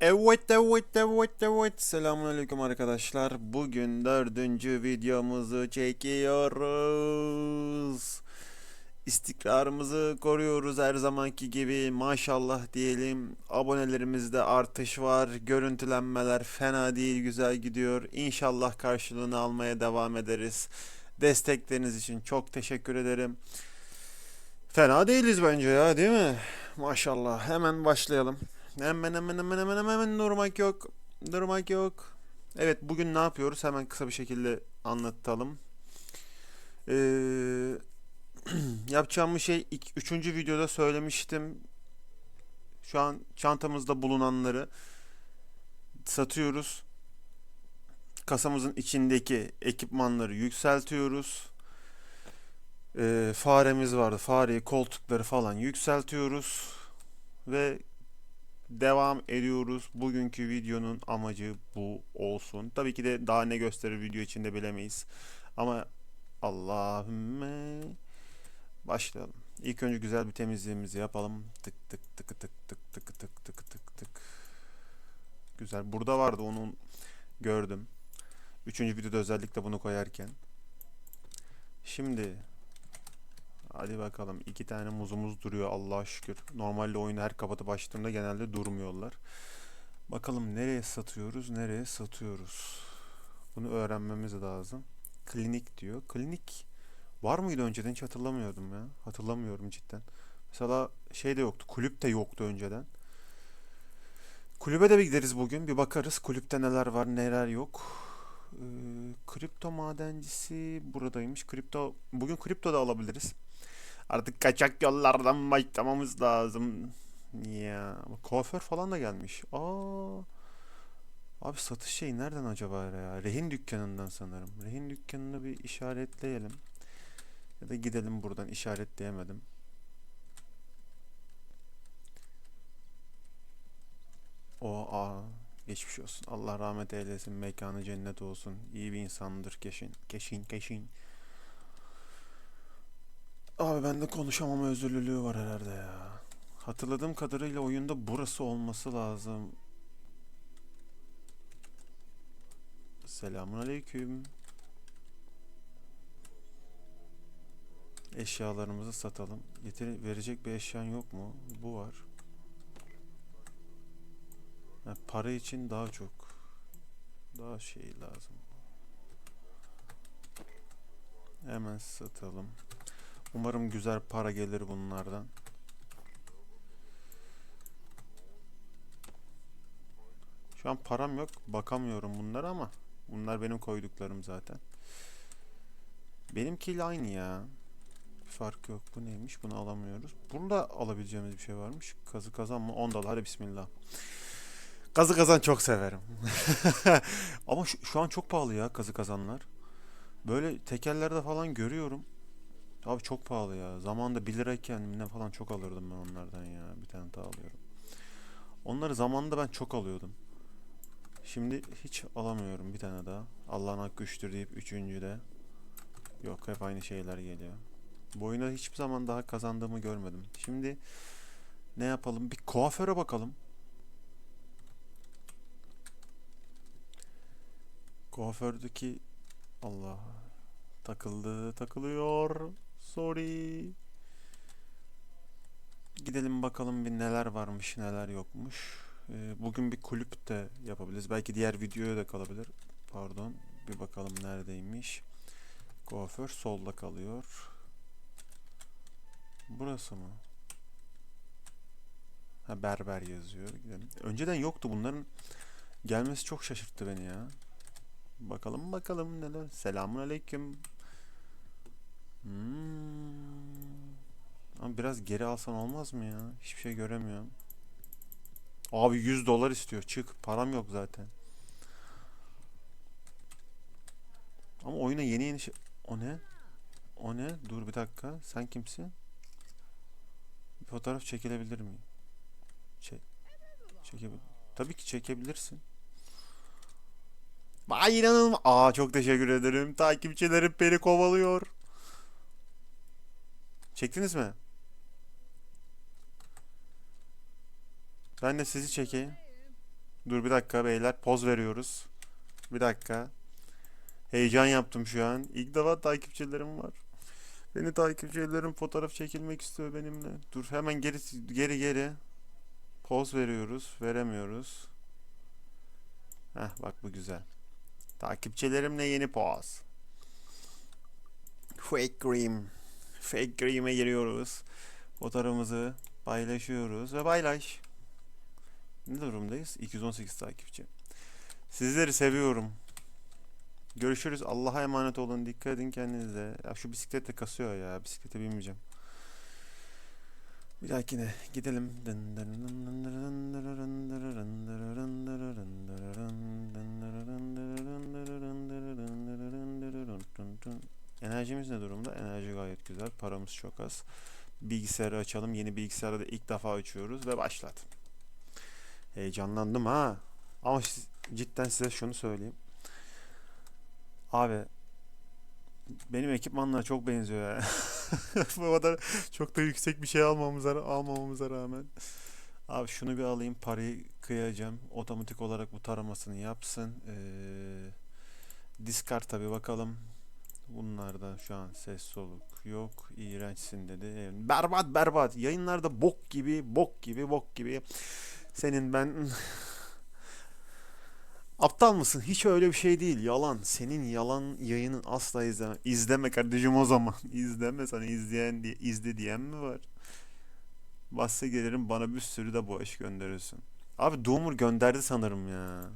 Evet evet evet evet. Selamünaleyküm arkadaşlar. Bugün dördüncü videomuzu çekiyoruz. İstikrarımızı koruyoruz her zamanki gibi. Maşallah diyelim. Abonelerimizde artış var. Görüntülenmeler fena değil güzel gidiyor. İnşallah karşılığını almaya devam ederiz. Destekleriniz için çok teşekkür ederim. Fena değiliz bence ya değil mi? Maşallah. Hemen başlayalım Hemen hemen hemen hemen hemen durmak yok. Durmak yok. Evet bugün ne yapıyoruz? Hemen kısa bir şekilde anlatalım. Ee, yapacağımız şey ilk, üçüncü videoda söylemiştim. Şu an çantamızda bulunanları satıyoruz. Kasamızın içindeki ekipmanları yükseltiyoruz. Ee, faremiz vardı. Fareyi, koltukları falan yükseltiyoruz. Ve devam ediyoruz. Bugünkü videonun amacı bu olsun. Tabii ki de daha ne gösterir video içinde bilemeyiz. Ama Allahümme başlayalım. İlk önce güzel bir temizliğimizi yapalım. Tık tık tık tık tık tık tık tık tık tık. Güzel. Burada vardı onu gördüm. Üçüncü videoda özellikle bunu koyarken. Şimdi Hadi bakalım. iki tane muzumuz duruyor Allah'a şükür. Normalde oyunu her kapatıp açtığımda genelde durmuyorlar. Bakalım nereye satıyoruz, nereye satıyoruz. Bunu öğrenmemiz lazım. Klinik diyor. Klinik var mıydı önceden hiç hatırlamıyordum ya. Hatırlamıyorum cidden. Mesela şey de yoktu. Kulüp de yoktu önceden. Kulübe de bir gideriz bugün. Bir bakarız kulüpte neler var neler yok. Ee, kripto madencisi buradaymış. Kripto bugün kripto da alabiliriz. Artık kaçak yollardan başlamamız lazım. Ya kuaför falan da gelmiş. Aa. Abi satış şey nereden acaba ya? Rehin dükkanından sanırım. Rehin dükkanını bir işaretleyelim. Ya da gidelim buradan işaretleyemedim. O a geçmiş olsun. Allah rahmet eylesin. Mekanı cennet olsun. İyi bir insandır keşin. Keşin keşin. Abi bende konuşamama özürlülüğü var herhalde ya. Hatırladığım kadarıyla oyunda burası olması lazım. Selamun aleyküm. Eşyalarımızı satalım. Yeteri verecek bir eşyan yok mu? Bu var. Ha, para için daha çok. Daha şey lazım. Hemen satalım. Umarım güzel para gelir bunlardan. Şu an param yok. Bakamıyorum bunlara ama bunlar benim koyduklarım zaten. Benimkiyle aynı ya. Bir fark yok. Bu neymiş? Bunu alamıyoruz. Burada alabileceğimiz bir şey varmış. Kazı kazan mı? 10 dolar. Hadi bismillah. Kazı kazan çok severim. ama şu, şu an çok pahalı ya kazı kazanlar. Böyle tekerlerde falan görüyorum. Abi çok pahalı ya. Zamanında 1 lirayken ne falan çok alırdım ben onlardan ya. Bir tane daha alıyorum. Onları zamanında ben çok alıyordum. Şimdi hiç alamıyorum bir tane daha. Allah'ın hakkı üçtür deyip üçüncü de. Yok hep aynı şeyler geliyor. Bu oyunda hiçbir zaman daha kazandığımı görmedim. Şimdi ne yapalım? Bir kuaföre bakalım. Kuafördeki Allah takıldı takılıyor. Sorry. Gidelim bakalım bir neler varmış neler yokmuş. Ee, bugün bir kulüp de yapabiliriz. Belki diğer videoya da kalabilir. Pardon. Bir bakalım neredeymiş. Kuaför solda kalıyor. Burası mı? Ha berber yazıyor. Gidelim. Önceden yoktu bunların. Gelmesi çok şaşırttı beni ya. Bakalım bakalım neler. Selamun aleyküm. Hmm. Ama biraz geri alsan olmaz mı ya? Hiçbir şey göremiyorum. Abi 100 dolar istiyor. Çık. Param yok zaten. Ama oyuna yeni yeni şey... O ne? O ne? Dur bir dakika. Sen kimsin? Bir fotoğraf çekilebilir miyim? Çek. Çekebilir. Tabii ki çekebilirsin. Vay inanılmaz. Aa çok teşekkür ederim. Takipçilerim beni kovalıyor. Çektiniz mi? Ben de sizi çekeyim. Dur bir dakika beyler poz veriyoruz. Bir dakika. Heyecan yaptım şu an. İlk defa takipçilerim var. Beni takipçilerim fotoğraf çekilmek istiyor benimle. Dur hemen geri geri geri. Poz veriyoruz. Veremiyoruz. Heh bak bu güzel. Takipçilerimle yeni poz. Fake Cream. Fake Cream'e giriyoruz. Fotoğrafımızı paylaşıyoruz ve paylaş. Ne durumdayız? 218 takipçi. Sizleri seviyorum. Görüşürüz. Allah'a emanet olun. Dikkat edin kendinize. Ya şu bisiklet de kasıyor ya. Bisiklete binmeyeceğim. Bir dahakine gidelim. Enerjimiz ne durumda? Enerji gayet güzel. Paramız çok az. Bilgisayarı açalım. Yeni bilgisayarı da ilk defa açıyoruz ve başlat. Heyecanlandım ha. Ama cidden size şunu söyleyeyim. Abi benim ekipmanlara çok benziyor ya. Bu kadar çok da yüksek bir şey almamıza almamamıza rağmen. Abi şunu bir alayım parayı kıyacağım. Otomatik olarak bu taramasını yapsın. Ee, discard tabi bakalım. Bunlarda şu an ses soluk yok. İğrençsin dedi. Berbat berbat. Yayınlarda bok gibi bok gibi bok gibi. Senin ben Aptal mısın? Hiç öyle bir şey değil. Yalan. Senin yalan yayının asla izleme. İzleme kardeşim o zaman. İzleme sana izleyen diye izle diyen mi var? Bahse gelirim bana bir sürü de boş gönderirsin. Abi Doğumur gönderdi sanırım ya.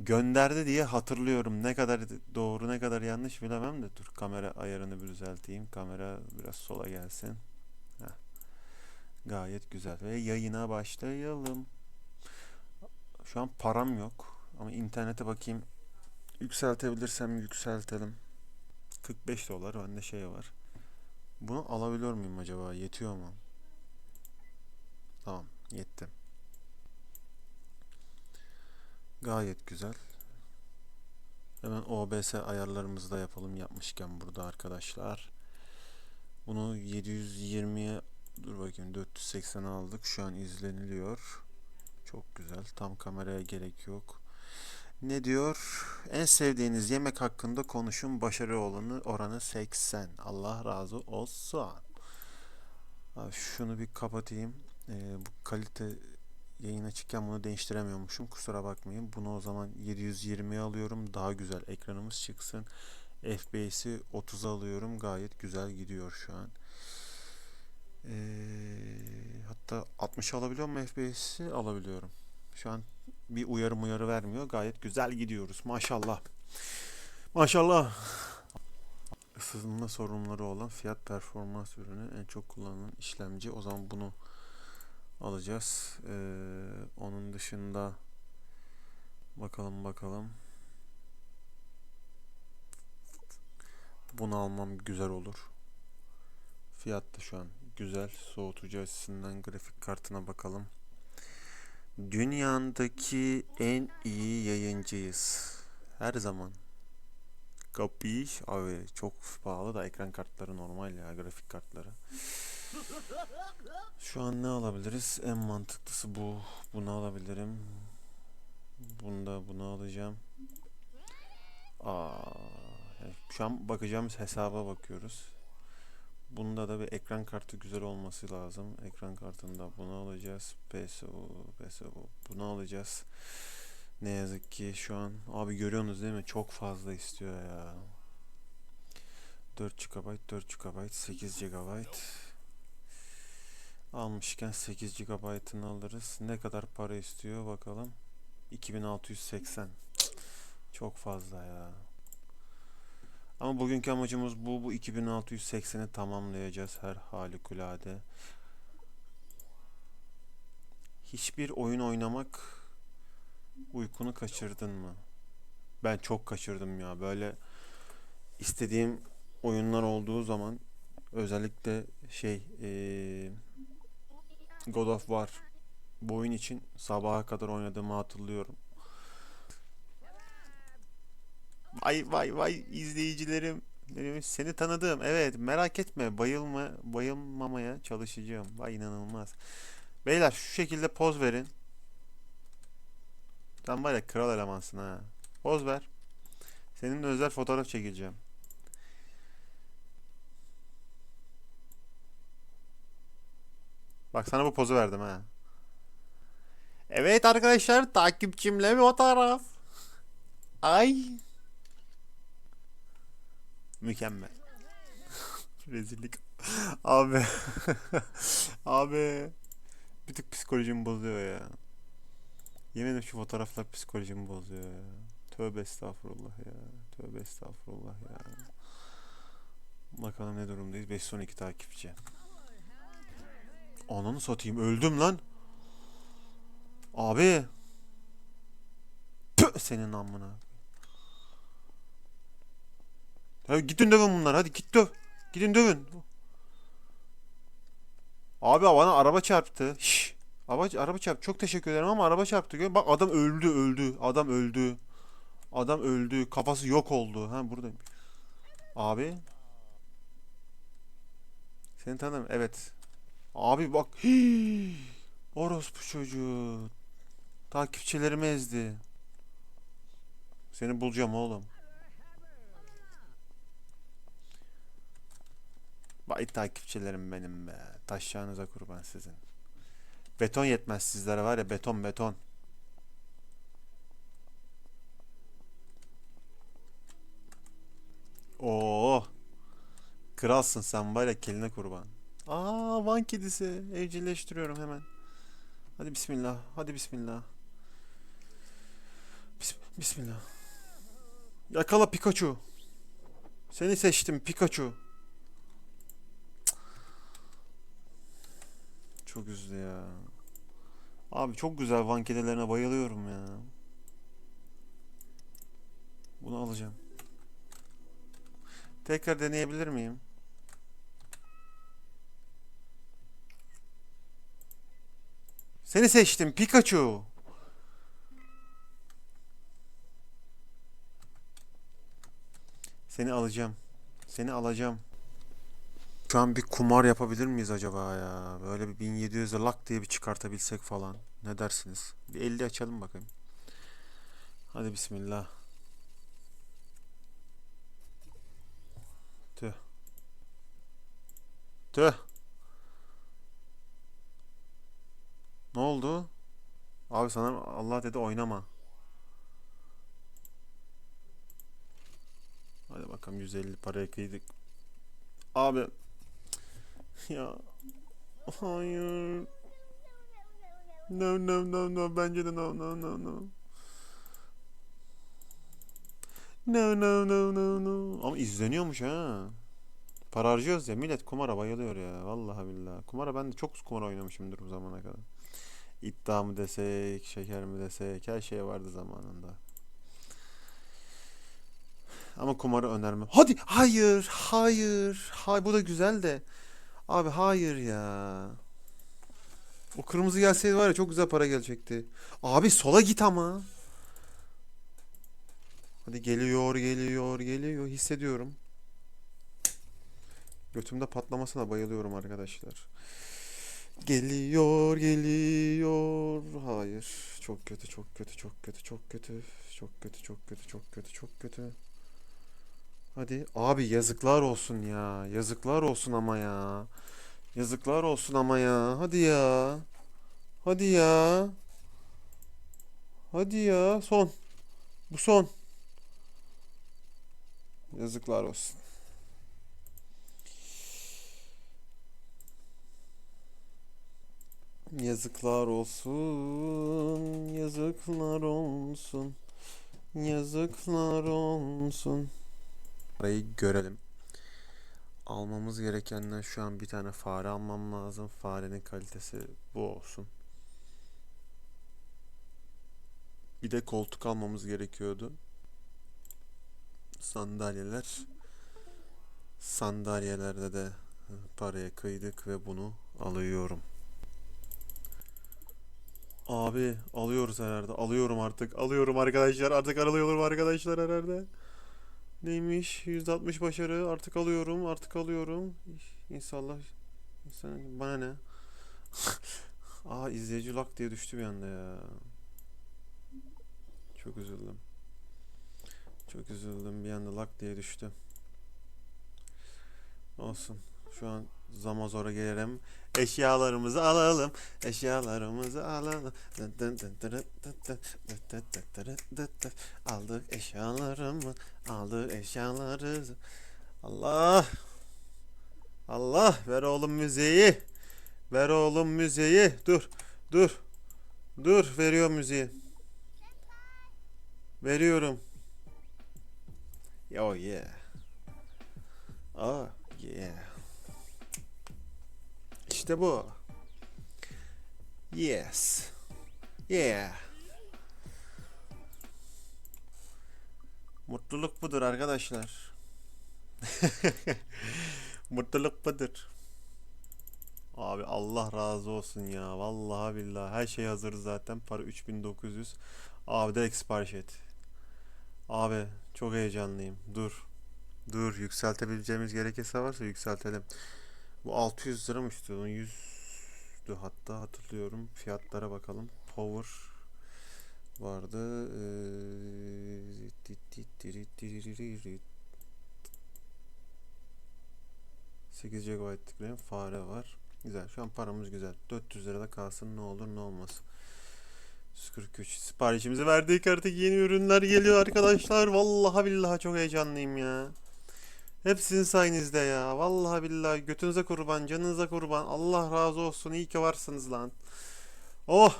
Gönderdi diye hatırlıyorum. Ne kadar doğru ne kadar yanlış bilemem de. Dur kamera ayarını bir düzelteyim. Kamera biraz sola gelsin. Heh. Gayet güzel. Ve yayına başlayalım. Şu an param yok. Ama internete bakayım. Yükseltebilirsem yükseltelim. 45 dolar bende şey var. Bunu alabiliyor muyum acaba? Yetiyor mu? Tamam, yetti. Gayet güzel. Hemen OBS ayarlarımızı da yapalım yapmışken burada arkadaşlar. Bunu 720'ye dur bakayım 480 aldık. Şu an izleniliyor. Çok güzel. Tam kameraya gerek yok. Ne diyor? En sevdiğiniz yemek hakkında konuşun. Başarı olanı oranı 80. Allah razı olsun. Abi şunu bir kapatayım. Ee, bu kalite yayın açıkken bunu değiştiremiyormuşum. Kusura bakmayın. Bunu o zaman 720'ye alıyorum. Daha güzel ekranımız çıksın. FPS'i 30'a alıyorum. Gayet güzel gidiyor şu an. Ee, hatta 60 alabiliyor mu FPS'i? Alabiliyorum. Şu an bir uyarı uyarı vermiyor. Gayet güzel gidiyoruz. Maşallah. Maşallah. Isınma sorunları olan fiyat performans ürünü en çok kullanılan işlemci. O zaman bunu alacağız. Ee, onun dışında bakalım bakalım. Bunu almam güzel olur. Fiyat da şu an güzel. Soğutucu açısından grafik kartına bakalım. Dünyadaki en iyi yayıncıyız. Her zaman. Kapiş? Abi çok pahalı da ekran kartları normal ya grafik kartları. Şu an ne alabiliriz? En mantıklısı bu. Bunu alabilirim. Bunda bunu alacağım. Aa, şu an bakacağımız hesaba bakıyoruz. Bunda da bir ekran kartı güzel olması lazım. Ekran kartında bunu alacağız. PSU, PSU bunu alacağız. Ne yazık ki şu an abi görüyorsunuz değil mi? Çok fazla istiyor ya. 4 GB, 4 GB, 8 GB. Almışken 8 GB'ını alırız. Ne kadar para istiyor bakalım. 2680. Çok fazla ya. Ama bugünkü amacımız bu. Bu 2680'i tamamlayacağız her halikulade. Hiçbir oyun oynamak uykunu kaçırdın mı? Ben çok kaçırdım ya. Böyle istediğim oyunlar olduğu zaman özellikle şey eee, God of War bu oyun için sabaha kadar oynadığımı hatırlıyorum. Vay vay vay izleyicilerim. Seni tanıdım. Evet merak etme. Bayılma, bayılmamaya çalışacağım. Vay inanılmaz. Beyler şu şekilde poz verin. Sen var ya kral elemansın ha. Poz ver. Seninle özel fotoğraf çekeceğim. Bak sana bu pozu verdim ha. Evet arkadaşlar takipçimle bir fotoğraf. Ay. Mükemmel. Rezillik. Abi. Abi. Bir tık psikolojimi bozuyor ya. Yemin ederim şu fotoğraflar psikolojimi bozuyor ya. Tövbe estağfurullah ya. Tövbe estağfurullah ya. Bakalım ne durumdayız. 512 takipçi. Ananı satayım öldüm lan. Abi. Püh, senin amına. Hadi gidin dövün bunlar hadi git döv. Gidin dövün. Abi bana araba çarptı. Şş. Araba, araba çarptı. Çok teşekkür ederim ama araba çarptı. Bak adam öldü öldü. Adam öldü. Adam öldü. Kafası yok oldu. Ha buradayım. Abi. Seni tanırım. Evet. Abi bak. Hii. Orospu çocuğu. Takipçilerimi ezdi. Seni bulacağım oğlum. Vay takipçilerim benim be. Taşacağınıza kurban sizin. Beton yetmez sizlere var ya beton beton. Oo. Kralsın sen var ya keline kurban. Aa Van kedisi. Evcilleştiriyorum hemen. Hadi bismillah. Hadi bismillah. Bis- bismillah. Yakala Pikachu. Seni seçtim Pikachu. Çok üzdü ya. Abi çok güzel Van kedilerine bayılıyorum ya. Bunu alacağım. Tekrar deneyebilir miyim? Seni seçtim Pikachu. Seni alacağım. Seni alacağım. Şu an bir kumar yapabilir miyiz acaba ya? Böyle bir 1700'e lak diye bir çıkartabilsek falan. Ne dersiniz? Bir 50 açalım bakayım. Hadi bismillah. Tüh. Tüh. Ne oldu? Abi sana Allah dedi oynama. Hadi bakalım 150 paraya kıydık. Abi ya hayır. No no no no bence de no no no no. No no no no no. Ama izleniyormuş ha. Para harcıyoruz ya millet kumara bayılıyor ya. Vallahi billahi. Kumara ben de çok kumar oynamışımdır bu zamana kadar. İddia mı desek, şeker mi desek her şey vardı zamanında. Ama kumarı önermem. Hadi hayır, hayır. Hay bu da güzel de. Abi hayır ya. O kırmızı gelseydi var ya çok güzel para gelecekti. Abi sola git ama. Hadi geliyor, geliyor, geliyor. Hissediyorum. Götümde patlamasına bayılıyorum arkadaşlar. Geliyor, geliyor. Hayır. Çok kötü, çok kötü, çok kötü, çok kötü. Çok kötü, çok kötü, çok kötü, çok kötü. Hadi. Abi yazıklar olsun ya. Yazıklar olsun ama ya. Yazıklar olsun ama ya. Hadi ya. Hadi ya. Hadi ya. Son. Bu son. Yazıklar olsun. Yazıklar olsun. Yazıklar olsun. Yazıklar olsun. Parayı görelim. Almamız gerekenden şu an bir tane fare almam lazım. Farenin kalitesi bu olsun. Bir de koltuk almamız gerekiyordu. Sandalyeler. Sandalyelerde de paraya kıydık ve bunu alıyorum. Abi alıyoruz herhalde. Alıyorum artık. Alıyorum arkadaşlar. Artık alıyorum arkadaşlar herhalde. Neymiş? %60 başarı. Artık alıyorum. Artık alıyorum. İnşallah. İnsan, bana ne? Aa izleyici lak diye düştü bir anda ya. Çok üzüldüm. Çok üzüldüm. Bir anda lak diye düştü. Olsun. Şu an zama zora gelirim. Eşyalarımızı alalım. Eşyalarımızı alalım. Aldık eşyalarımı. Aldık eşyaları. Allah. Allah. Ver oğlum müziği. Ver oğlum müziği. Dur. Dur. Dur. Veriyor müziği. Veriyorum. Oh yeah. Oh yeah. İşte bu. Yes. Yeah. Mutluluk budur arkadaşlar. Mutluluk budur. Abi Allah razı olsun ya. Vallahi billahi her şey hazır zaten. Para 3900. Abi direkt sipariş et. Abi çok heyecanlıyım. Dur. Dur yükseltebileceğimiz gerekirse varsa yükseltelim. Bu 600 lira mı istiyordun? 100'dü hatta hatırlıyorum. Fiyatlara bakalım. Power vardı. Ee, 8 GB'lık RAM fare var. Güzel. Şu an paramız güzel. 400 lirada kalsın ne olur ne olmaz. 143. Siparişimizi verdik artık yeni ürünler geliyor arkadaşlar. Vallahi billahi çok heyecanlıyım ya. Hep sizin sayenizde ya. Vallahi billahi götünüze kurban, canınıza kurban. Allah razı olsun. İyi ki varsınız lan. Oh.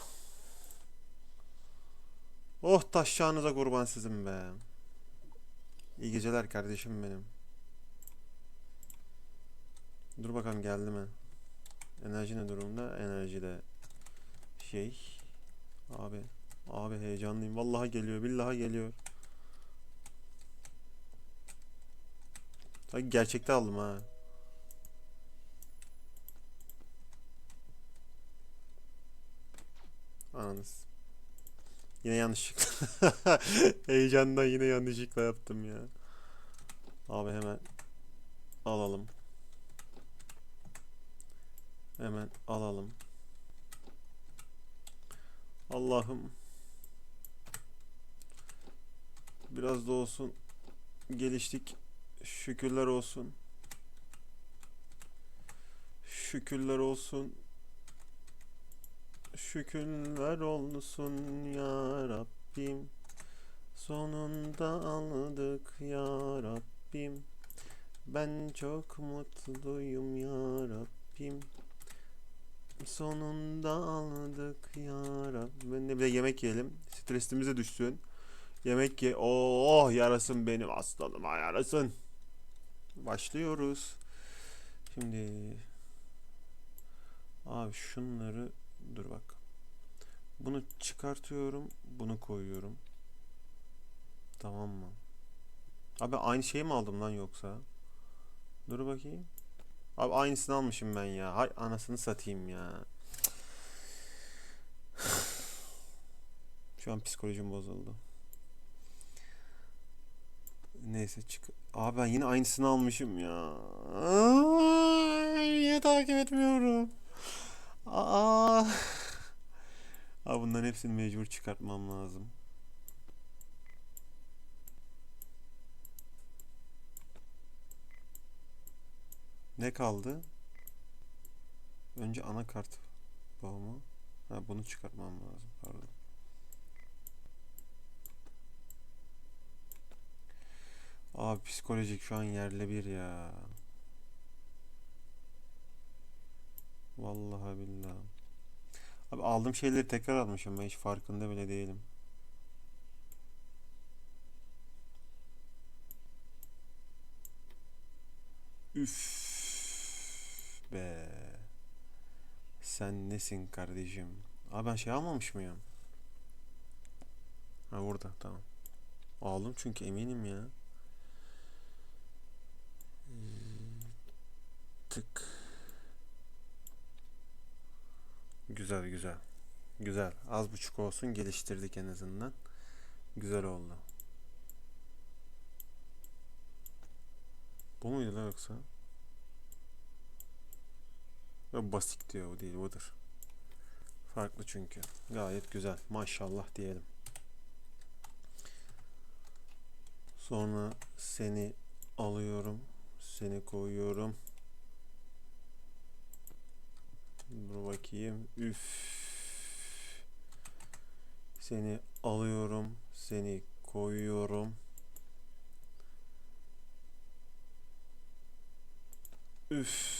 Oh taşşağınıza kurban sizin be. İyi geceler kardeşim benim. Dur bakalım geldi mi? Enerji ne durumda? Enerji de şey. Abi. Abi heyecanlıyım. Vallahi geliyor. Billahi geliyor. Tabii gerçekte aldım ha. Ananız. Yine yanlışlıkla. Heyecandan yine yanlışlıkla yaptım ya. Abi hemen alalım. Hemen alalım. Allah'ım. Biraz da olsun geliştik. Şükürler olsun. Şükürler olsun. Şükürler olsun ya Rabbim. Sonunda aldık ya Rabbim. Ben çok mutluyum ya Rabbim. Sonunda aldık ya Rabbim. Ne bir de yemek yiyelim. Stresimize düşsün. Yemek ye. Oh yarasın benim aslanıma yarasın. Başlıyoruz. Şimdi abi şunları dur bak. Bunu çıkartıyorum. Bunu koyuyorum. Tamam mı? Abi aynı şeyi mi aldım lan yoksa? Dur bakayım. Abi aynısını almışım ben ya. Hay anasını satayım ya. Şu an psikolojim bozuldu. Neyse çık. Abi ben yine aynısını almışım ya. Niye takip etmiyorum? Aa. Abi bunların hepsini mecbur çıkartmam lazım. Ne kaldı? Önce anakart bağımı. Ha bunu çıkartmam lazım. Pardon. Abi psikolojik şu an yerle bir ya. Vallahi billahi. Abi aldığım şeyleri tekrar almışım ben hiç farkında bile değilim. Üf be. Sen nesin kardeşim? Abi ben şey almamış mıyım? Ha burada tamam. Aldım çünkü eminim ya. Tık. Güzel güzel. Güzel. Az buçuk olsun geliştirdik en azından. Güzel oldu. Bu muydu lan yoksa? Ya Basit diyor o değil budur. Farklı çünkü. Gayet güzel. Maşallah diyelim. Sonra seni alıyorum. Seni koyuyorum. Dur bakayım. Üf. Seni alıyorum. Seni koyuyorum. Üf.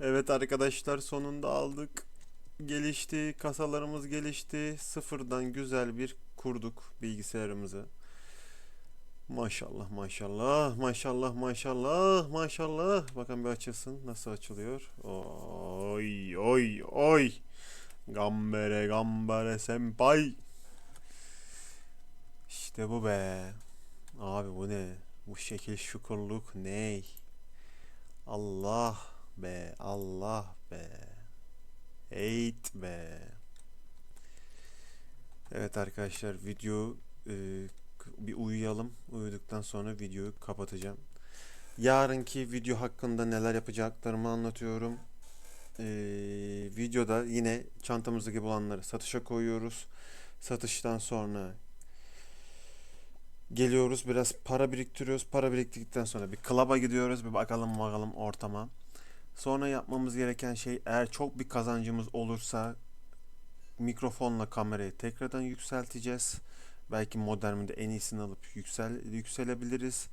Evet arkadaşlar sonunda aldık. Gelişti. Kasalarımız gelişti. Sıfırdan güzel bir kurduk bilgisayarımızı. Maşallah maşallah maşallah maşallah maşallah. Bakın bir açılsın. Nasıl açılıyor? Oy oy oy. Gambere gambere senpai. İşte bu be. Abi bu ne? Bu şekil şukurluk ne? Allah be Allah be. Eğit be. Evet arkadaşlar video e, bir uyuyalım. Uyuduktan sonra videoyu kapatacağım. Yarınki video hakkında neler yapacaklarımı anlatıyorum. E, videoda yine çantamızdaki bulanları satışa koyuyoruz. Satıştan sonra geliyoruz biraz para biriktiriyoruz. Para biriktirdikten sonra bir klaba gidiyoruz. Bir bakalım bakalım ortama. Sonra yapmamız gereken şey eğer çok bir kazancımız olursa mikrofonla kamerayı tekrardan yükselteceğiz. Belki moderninde en iyisini alıp yüksel yükselebiliriz.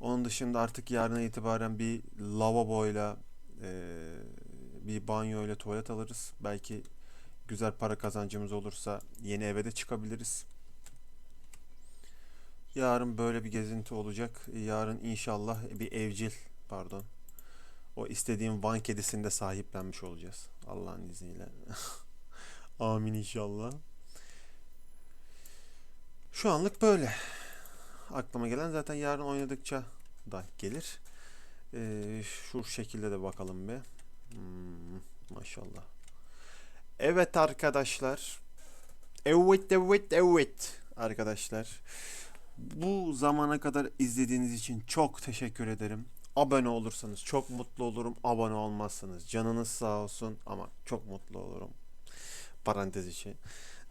Onun dışında artık yarına itibaren bir lavaboyla eee bir banyoyla tuvalet alırız. Belki güzel para kazancımız olursa yeni eve de çıkabiliriz. Yarın böyle bir gezinti olacak. Yarın inşallah bir evcil, pardon. O istediğim Van kedisini de sahiplenmiş olacağız. Allah'ın izniyle. Amin inşallah. Şu anlık böyle. Aklıma gelen zaten yarın oynadıkça da gelir. Ee, şu şekilde de bakalım bir. Hmm, maşallah. Evet arkadaşlar. Evet evet evet arkadaşlar. Bu zamana kadar izlediğiniz için çok teşekkür ederim. Abone olursanız çok mutlu olurum. Abone olmazsanız canınız sağ olsun ama çok mutlu olurum. Parantez içi.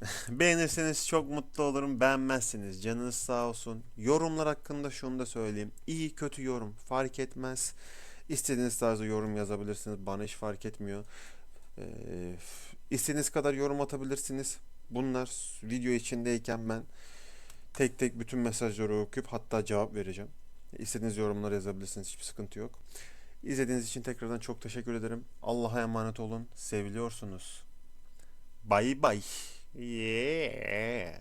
Beğenirseniz çok mutlu olurum. Beğenmezseniz canınız sağ olsun. Yorumlar hakkında şunu da söyleyeyim. İyi kötü yorum fark etmez. İstediğiniz tarzda yorum yazabilirsiniz. Bana hiç fark etmiyor. Ee, istediğiniz kadar yorum atabilirsiniz. Bunlar video içindeyken ben tek tek bütün mesajları okuyup hatta cevap vereceğim. İstediğiniz yorumları yazabilirsiniz. Hiçbir sıkıntı yok. İzlediğiniz için tekrardan çok teşekkür ederim. Allah'a emanet olun. Seviliyorsunuz. Bay bay. Yeah.